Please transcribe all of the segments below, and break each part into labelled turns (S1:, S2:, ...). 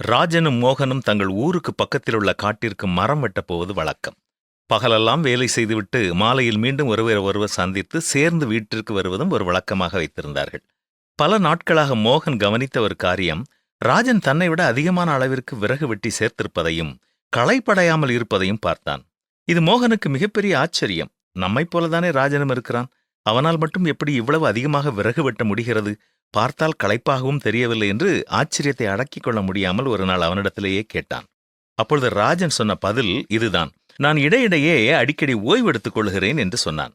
S1: ராஜனும் மோகனும் தங்கள் ஊருக்கு பக்கத்திலுள்ள காட்டிற்கு மரம் வெட்டப் போவது வழக்கம். பகலெல்லாம் வேலை செய்துவிட்டு மாலையில் மீண்டும் ஒருவர் ஒருவர் சந்தித்து சேர்ந்து வீட்டிற்கு வருவதும் ஒரு வழக்கமாக வைத்திருந்தார்கள். பல நாட்களாக மோகன் கவனித்த ஒரு காரியம் ராஜன் தன்னை விட அதிகமான அளவிற்கு விறகு வெட்டி சேர்த்திருப்பதையும் களைப்படையாமல் இருப்பதையும் பார்த்தான். இது மோகனுக்கு மிகப்பெரிய ஆச்சரியம். நம்மைப் போலதானே ராஜனும் இருக்கிறான். அவனால் மட்டும் எப்படி இவ்வளவு அதிகமாக விறகு வெட்ட முடிகிறது? பார்த்தால் களைப்பாகவும் தெரியவில்லை என்று ஆச்சரியத்தை அடக்கிக் கொள்ள முடியாமல் ஒரு நாள் அவனிடத்திலேயே கேட்டான். அப்பொழுது ராஜன் சொன்ன பதில் இதுதான். நான் இடையிடையே அடிக்கடி ஓய்வெடுத்துக் கொள்கிறேன் என்று சொன்னான்.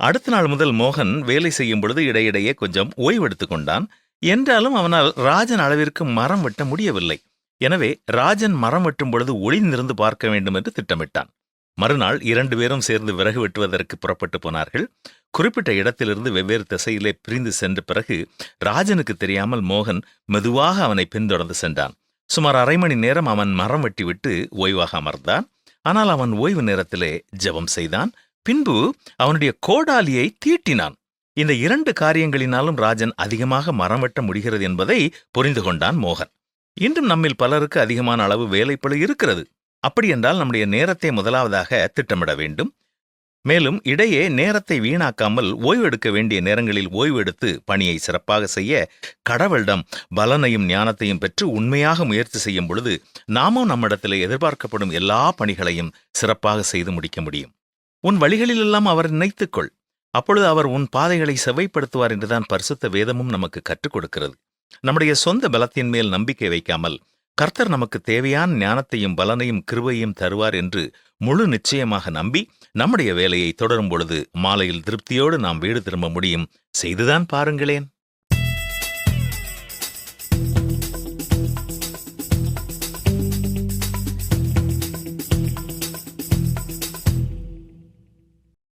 S1: அடுத்த நாள் முதல் மோகன் வேலை செய்யும் பொழுது இடையிடையே கொஞ்சம் ஓய்வெடுத்துக் கொண்டான். என்றாலும் அவனால் ராஜன் அளவிற்கு மரம் வெட்ட முடியவில்லை. எனவே ராஜன் மரம் வெட்டும் பொழுது ஒளிந்திருந்து பார்க்க வேண்டும் என்று திட்டமிட்டான். மறுநாள் இரண்டு பேரும் சேர்ந்து விறகு வெட்டுவதற்கு புறப்பட்டு போனார்கள். குறிப்பிட்ட இடத்திலிருந்து வெவ்வேறு திசையிலே பிரிந்து சென்ற பிறகு ராஜனுக்கு தெரியாமல் மோகன் மெதுவாக அவனை பின்தொடர்ந்து சென்றான். சுமார் அரை மணி நேரம் அவன் மரம் வெட்டிவிட்டு ஓய்வாக அமர்ந்தான். ஆனால் அவன் ஓய்வு நேரத்திலே ஜெபம் செய்தான். பின்பு அவனுடைய கோடாலியை தீட்டினான். இந்த இரண்டு காரியங்களினாலும் ராஜன் அதிகமாக மரம் வெட்ட முடிகிறது என்பதை புரிந்து கொண்டான் மோகன். இன்றும் நம்மில் பலருக்கு அதிகமான அளவு வேலைப்பளு இருக்கிறது. அப்படியென்றால் நம்முடைய நேரத்தை முதலாவதாக திட்டமிட வேண்டும். மேலும் இடையே நேரத்தை வீணாக்காமல் ஓய்வெடுக்க வேண்டிய நேரங்களில் ஓய்வெடுத்து பணியை சிறப்பாக செய்ய கடவுளிடம் பலனையும் ஞானத்தையும் பெற்று உண்மையாக முயற்சி செய்யும் பொழுது நாமும் நம்மிடத்தில் எதிர்பார்க்கப்படும் எல்லா பணிகளையும் சிறப்பாக செய்து முடிக்க முடியும். உன் வழிகளிலெல்லாம் அவர் நினைத்துக்கொள். அப்பொழுது அவர் உன் பாதைகளை செவ்வைப்படுத்துவார் என்றுதான் பரிசுத்த வேதமும் நமக்கு கற்றுக் கொடுக்கிறது. நம்முடைய சொந்த பலத்தின் மேல் நம்பிக்கை வைக்காமல் கர்த்தர் நமக்கு தேவையான ஞானத்தையும் பலனையும் கிருபையும் தருவார் என்று முழு நிச்சயமாக நம்பி நம்முடைய வேலையை தொடரும் பொழுது மாலையில் திருப்தியோடு நாம் வீடு திரும்ப முடியும். செய்துதான் பாருங்களேன்.